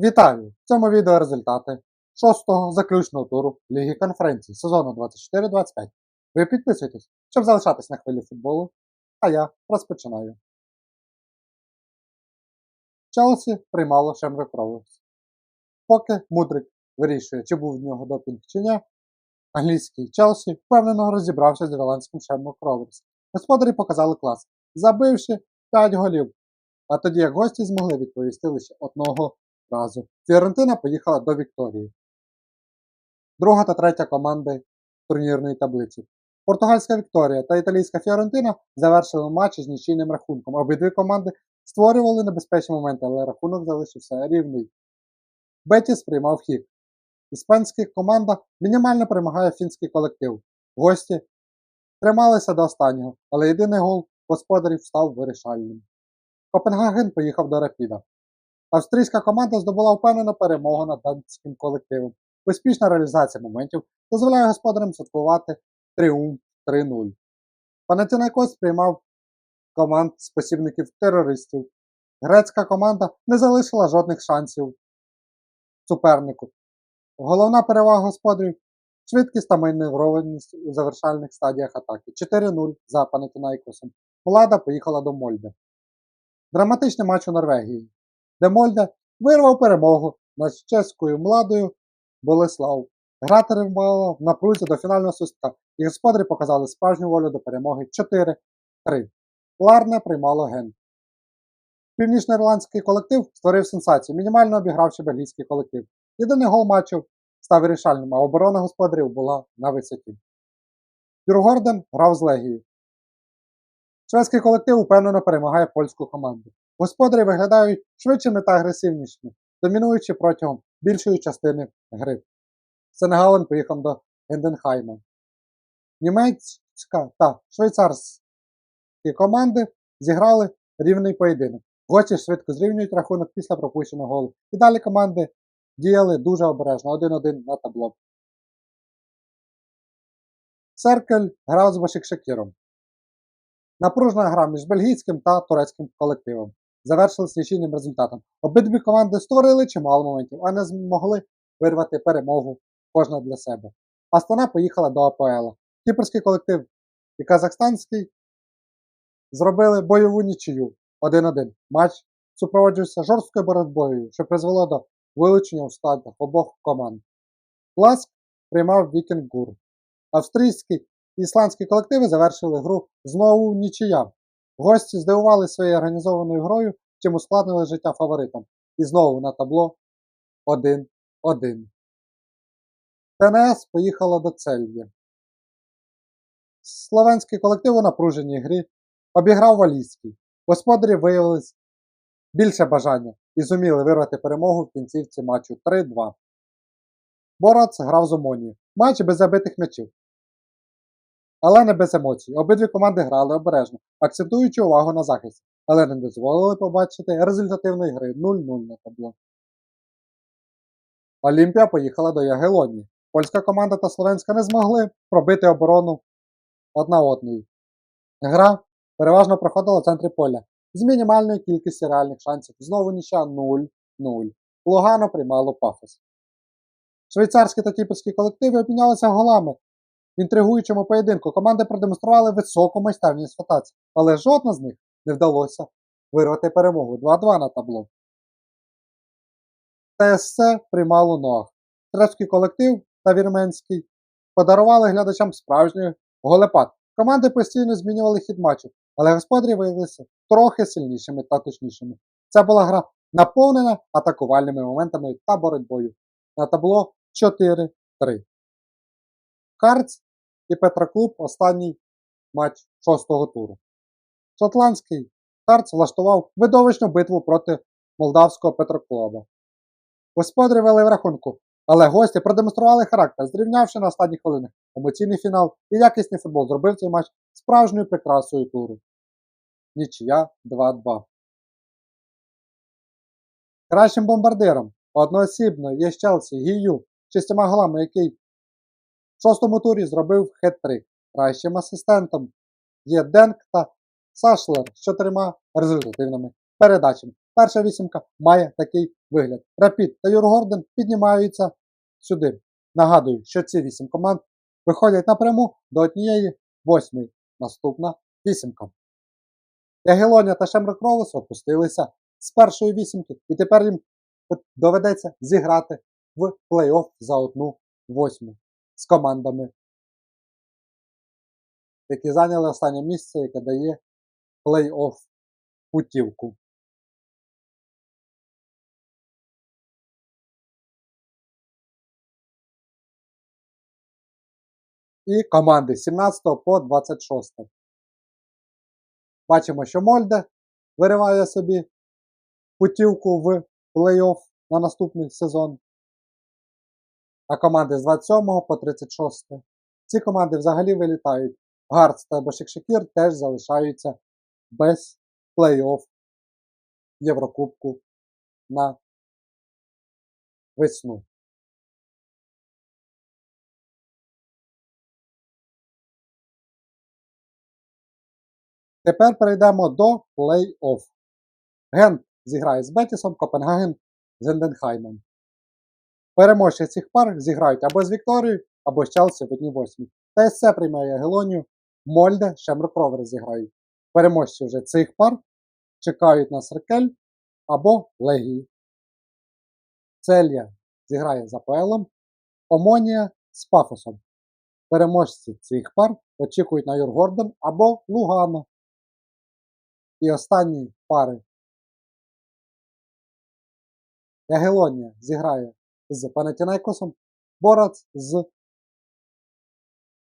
Вітаю! В цьому відео результати шостого заключного туру Ліги конференції сезону 24-25. Ви підписуйтесь, щоб залишатись на хвилі футболу, а я розпочинаю. Челсі приймало Шемрик Роверс. Поки Мудрик вирішує, чи був в нього допінг чи ні, англійський Челсі впевнено розібрався з ірландським Шемрик Роверс. Господарі показали клас, забивши 5 голів, а тоді як гості змогли відповісти лише одного разу. Фіорентина поїхала до Вікторії. Друга та третя команди турнірної таблиці. Португальська Вікторія та італійська Фіорентина завершили матч з нічийним рахунком. Обидві команди створювали небезпечні моменти, але рахунок залишився рівний. Бетіс приймав хід. Іспанська команда мінімально перемагає фінський колектив. Гості трималися до останнього, але єдиний гол господарів став вирішальним. Копенгаген поїхав до Рапіда. Австрійська команда здобула впевнену перемогу над данським колективом. Успішна реалізація моментів дозволяє господарям святкувати тріумф 3-0. Панатінайкос приймав команд спосібників терористів. Грецька команда не залишила жодних шансів супернику. Головна перевага господарів швидкість та маневрованість у завершальних стадіях атаки. 4-0 за Панатінайкосом. Влада поїхала до Мольде. Драматичний матч у Норвегії де Мольде вирвав перемогу над чеською младою Болеслав. Гра тривала в напрузі до фінального свистка, і господарі показали справжню волю до перемоги 4-3. Ларне приймало ген. Північноірландський колектив створив сенсацію, мінімально обігравши бельгійський колектив. Єдиний гол матчу став вирішальним, а оборона господарів була на висоті. Юргорден грав з Легією. Шведський колектив упевнено перемагає польську команду. Господарі виглядають швидшими та агресивнішими, домінуючи протягом більшої частини гри. Сенегален поїхав до Генденхайма. Німецька та швейцарські команди зіграли рівний поєдинок. Гості швидко зрівнюють рахунок після пропущеного голу. І далі команди діяли дуже обережно 1-1 на табло. Серкель грав з Башикшакіром. Напружена гра між бельгійським та турецьким колективом завершилась нічийним результатом. Обидві команди створили чимало моментів, а не змогли вирвати перемогу кожна для себе. Астана поїхала до АПЛ. Кіпрський колектив і казахстанський зробили бойову нічию 1-1. Матч супроводжувався жорсткою боротьбою, що призвело до вилучення у стадах обох команд. Ласк приймав Вікінгур. Австрійський і ісландські колективи завершили гру знову нічия. Гості здивували своєю організованою грою, чим ускладнили життя фаворитам. І знову на табло 1-1. ТНС поїхала до Цельє. Словенський колектив у напруженій грі обіграв Валійський. Господарі виявилось більше бажання і зуміли вирвати перемогу в кінцівці матчу 3-2. Борац грав з Омонією. Матч без забитих м'ячів. Але не без емоцій. Обидві команди грали обережно, акцентуючи увагу на захисті, але не дозволили побачити результативної гри 0-0 на табло. Олімпія поїхала до Ягелонії. Польська команда та словенська не змогли пробити оборону одна одної. Гра переважно проходила в центрі поля з мінімальною кількістю реальних шансів. Знову ніча 0-0. Лугано приймало пафос. Швейцарські та кіпрські колективи обмінялися голами в інтригуючому поєдинку команди продемонстрували високу майстерність в атаці, але жодна з них не вдалося вирвати перемогу 2-2 на табло. ТСЦ приймало Ноах. Трецький колектив та вірменський подарували глядачам справжній голепад. Команди постійно змінювали хід матчу, але господарі виявилися трохи сильнішими та точнішими. Це була гра наповнена атакувальними моментами та боротьбою. На табло 4-3. Карц і Петроклуб останній матч шостого туру. Шотландський Карц влаштував видовищну битву проти молдавського Петроклуба. Господарі вели в рахунку, але гості продемонстрували характер, зрівнявши на останніх хвилинах емоційний фінал і якісний футбол зробив цей матч справжньою прикрасою туру. Нічия 2-2. Кращим бомбардиром одноосібно є Челсі Гію шістьма голами, який в шостому турі зробив хет-трик. Кращим асистентом є Денк та Сашлер з чотирма результативними передачами. Перша вісімка має такий вигляд. Рапід та Юргорден піднімаються сюди. Нагадую, що ці 8 команд виходять напряму до однієї восьмої. Наступна вісімка. Ягелоня та Шемрок Ровес опустилися з першої вісімки, і тепер їм доведеться зіграти в плей-офф за одну восьму з командами, які зайняли останнє місце, яке дає плей-офф путівку. І команди з 17 по 26. Бачимо, що Мольде вириває собі путівку в плей-офф на наступний сезон. А команди з 27 по 36. Ці команди взагалі вилітають. Гарц та Башикшекір теж залишаються без плей-офф Єврокубку на весну. Тепер перейдемо до плей-офф. Гент зіграє з Бетісом, Копенгаген з Енденхаймом. Переможці цих пар зіграють або з Вікторією, або з Челсі в одній восьмій. ТСЦ приймає Ягелонію, Мольде, Шемрок Ровер зіграють. Переможці вже цих пар чекають на Серкель або Легії. Целья зіграє з АПЛом, Омонія з Пафосом. Переможці цих пар очікують на Юргорден або Лугано. І останні пари. Ягелонія зіграє з Панатінайкосом, Борац з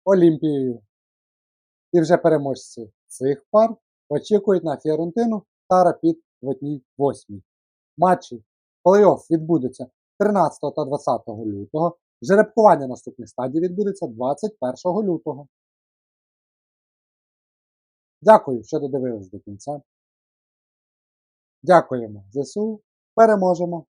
Олімпією. І вже переможці цих пар очікують на Фіорентину та Рапід в одній восьмій. Матчі плей-офф відбудеться 13 та 20 лютого. Жеребкування наступних стадій відбудеться 21 лютого. Дякую, що додивились до кінця. Дякуємо ЗСУ. Переможемо!